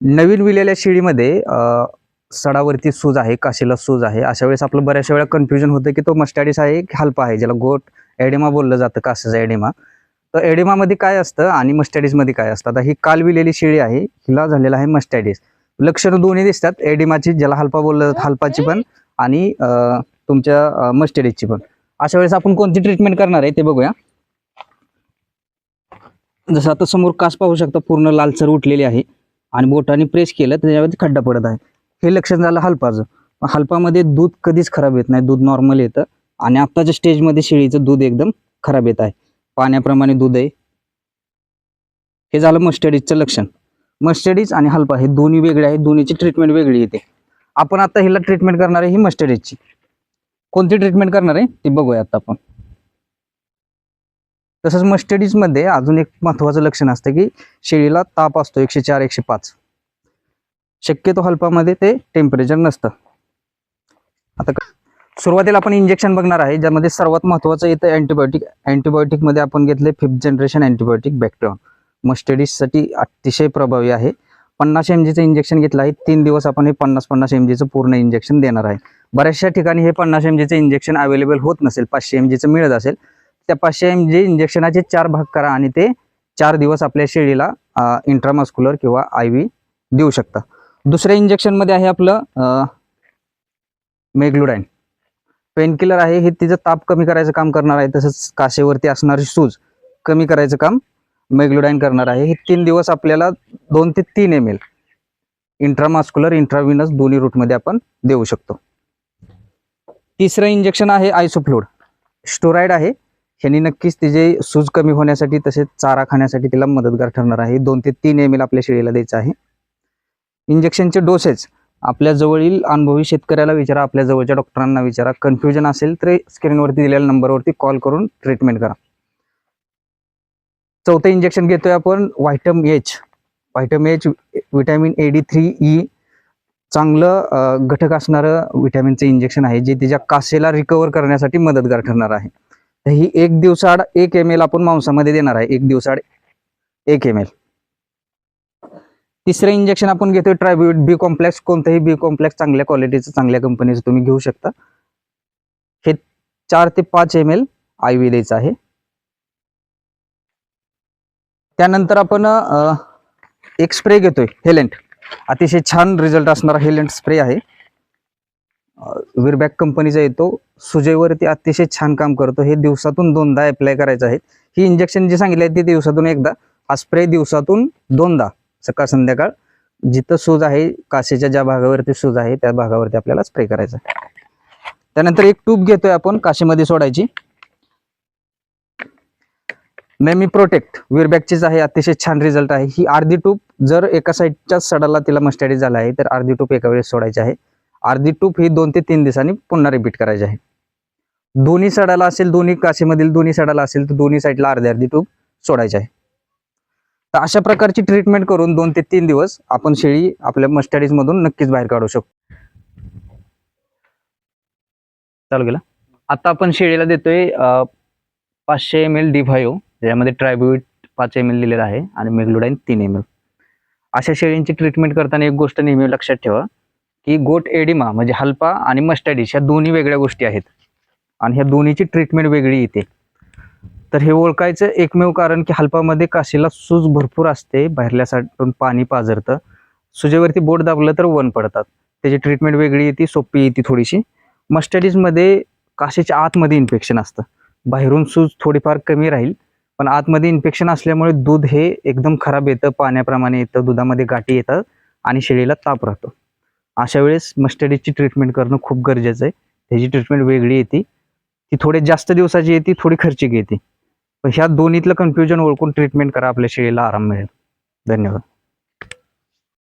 नवीन विलेल्या शेळीमध्ये सडावरती सूज आहे काशीला सूज आहे. अशा वेळेस आपलं बऱ्याचशा वेळा कन्फ्युजन होतं की तो मस्टॅडिस आहे की हल्पा आहे ज्याला गोट एडेमा बोललं जातं कासाचा एडेमा तर एडेमामध्ये काय असतं आणि मस्टॅडिसमध्ये काय असतं? आता ही काल विलेली शेळी आहे हिला झालेला आहे मस्टॅडिस लक्षणं दोन्ही दिसतात एडिमाची ज्याला हल्पा बोललं जातं हल्पाची पण आणि तुमच्या मस्टॅडिसची पण. अशा वेळेस आपण कोणती ट्रीटमेंट करणार आहे ते बघूया. जसं आता समोर कास पाहू शकता पूर्ण लालसर उठलेली आहे. आणि बोटाने प्रेस केलं तर त्याच्यावरती खड्डा पडत आहे. हे लक्षण झालं हलपाचं. हलपामध्ये दूध कधीच खराब येत नाही. दूध नॉर्मल येतं. आणि आत्ताच्या स्टेजमध्ये शेळीचं दूध एकदम खराब येत आहे. पाण्याप्रमाणे दूध आहे. हे झालं मस्टडीजचं लक्षण. मस्टडीज आणि हलपा हे दोन्ही वेगळे आहे. दोन्हीची ट्रीटमेंट वेगळी येते. आपण आता हिला ट्रीटमेंट करणार आहे ही मस्टडीजची कोणती ट्रीटमेंट करणार आहे? ती बघूया आता आपण. तसंच मस्टडीजमध्ये अजून एक महत्त्वाचं लक्षण असतं की शेळीला ताप असतो एकशे चार एकशे पाच. शक्यतो हल्पामध्ये ते टेम्परेचर नसतं. आता सुरुवातीला आपण इंजेक्शन बघणार आहे ज्यामध्ये सर्वात महत्त्वाचं येतं अँटीबायोटिक अँटीबायोटिकमध्ये आपण घेतले फिफ्थ जनरेशन अँटीबायोटिक बॅक्टेरॉन मस्टडीजसाठी अतिशय प्रभावी आहे. पन्नास एम जीचं इंजेक्शन घेतलं आहे तीन दिवस आपण हे पन्नास पन्नास एम जीचं पूर्ण इंजेक्शन देणार आहे. बऱ्याचशा ठिकाणी हे पन्नास एम जीचं इंजेक्शन अवेलेबल होत नसेल पाचशे एम जीचं मिळत असेल त्या पाचशे एम जी इंजेक्शनाचे चार भाग करा आणि ते चार दिवस आपल्या शेळीला इंट्रामस्क्युलर किंवा आय व्ही देऊ शकता. दुसऱ्या इंजेक्शनमध्ये आहे आपलं मेग्लुडाईन पेनकिलर आहे हे तिचं ताप कमी करायचं काम करणार आहे तसंच काशेवरती असणारी सूज कमी करायचं काम मेग्लुडाईन करणार आहे. हे तीन दिवस आपल्याला दोन ते तीन एम एल इंट्रामास्क्युलर इंट्राविनस दोन्ही रूटमध्ये आपण देऊ शकतो. तिसरं इंजेक्शन आहे आयसोफ्लूड स्टोराईड आहे. ह्यांनी नक्कीच तिचे सूज कमी होण्यासाठी तसेच चारा खाण्यासाठी तिला मदतगार ठरणार आहे. दोन ते तीन एम एल आपल्या शेळीला द्यायचं आहे. इंजेक्शनचे डोसेस आपल्या जवळील अनुभवी शेतकऱ्याला विचारा. आपल्या जवळच्या डॉक्टरांना विचारा. कन्फ्युजन असेल तर स्क्रीनवरती दिलेल्या नंबरवरती कॉल करून ट्रीटमेंट करा. चौथं इंजेक्शन घेतोय आपण vitamin H vitamin H vitamin A D three E चांगलं घटक असणारं व्हिटॅमिनचं इंजेक्शन आहे जे तिच्या कासेला रिकवर करण्यासाठी मदतगार ठरणार आहे. ही एक दिवसाड एक एम एल आपण मांसामध्ये देणार आहे. एक दिवसाड एक एम एल तिसरं इंजेक्शन आपण घेतोय ट्रायब्युट बी कॉम्प्लेक्स कोणतंही बी कॉम्प्लेक्स चांगल्या क्वालिटीचं चांगल्या कंपनीचं तुम्ही घेऊ शकता. हे चार ते पाच एम एल आय द्यायचं आहे. त्यानंतर आपण एक स्प्रे घेतोय हेलेंट. अतिशय छान रिझल्ट असणारा हेलेंट स्प्रे आहे. विरबॅक कंपनीचा येतो सुजेवरती अतिशय छान काम करतो. हे दिवसातून दोनदा अप्लाय करायचं आहे. ही इंजेक्शन जे सांगितले आहे ते दिवसातून एकदा. हा स्प्रे दिवसातून दोनदा सकाळ संध्याकाळ. जिथं सूज आहे कासेच्या ज्या भागावरती सूज आहे त्या भागावरती आपल्याला स्प्रे करायचा त्यानंतर एक ट्यूब घेतोय आपण काशीमध्ये सोडायची. मेमी प्रोटेक्ट विरबॅकचीच आहे अतिशय छान रिझल्ट आहे. ही अर्धी टूप जर एका साईडच्या सडाला तिला मस्टडी झाला आहे तर अर्धी टूप एका वेळेस सोडायची आहे. अर्धी टूप ही दोन ते तीन दिवसांनी पुन्हा रिपीट करायची आहे. दोन्ही सडाला असेल दोन्ही काशीमधील दोन्ही सडाला असेल तर दोन्ही साईडला अर्धी अर्धी टूप सोडायची आहे. तर अशा प्रकारची ट्रीटमेंट करून दोन ते तीन दिवस आपण शेळी आपल्या मस्टडीज मधून नक्कीच बाहेर काढू शकतो. चालू केला? आता आपण शेळीला देतोय पाचशे एम एल डिव्हायो ज्यामध्ये ट्रायब्युट पाच एम एल दिलेला आहे आणि मेग्लुडाईन तीन एम एल अशा शेळींची ट्रीटमेंट करताना एक गोष्ट नेहमी लक्षात ठेवा की गोट एडिमा म्हणजे हल्पा आणि मस्टॅडिश ह्या दोन्ही वेगळ्या गोष्टी आहेत. आणि ह्या दोन्हीची ट्रीटमेंट वेगळी येते. तर हे ओळखायचं एकमेव कारण की हल्पामध्ये काशीला सूज भरपूर असते बाहेरल्या पाणी पाझरतं सुजेवरती बोट दाबलं तर वन पडतात. त्याची ट्रीटमेंट वेगळी येते सोपी येते थोडीशी. मस्टडीजमध्ये काशीच्या आतमध्ये इन्फेक्शन असतं. बाहेरून सूज थोडीफार कमी राहील पण आतमध्ये इन्फेक्शन असल्यामुळे दूध हे एकदम खराब येतं पाण्याप्रमाणे येतं दुधामध्ये गाठी येतात आणि शेळीला ताप राहतो. अशा वेळेस मस्टडीची ट्रीटमेंट करणं खूप गरजेचं आहे. त्याची ट्रीटमेंट वेगळी येते. ती थोडे जास्त दिवसाची येते थोडी खर्चिक येते. पण ह्या दोन्हीतलं कन्फ्युजन ओळखून ट्रीटमेंट करा आपल्या शेळीला आराम मिळेल. धन्यवाद.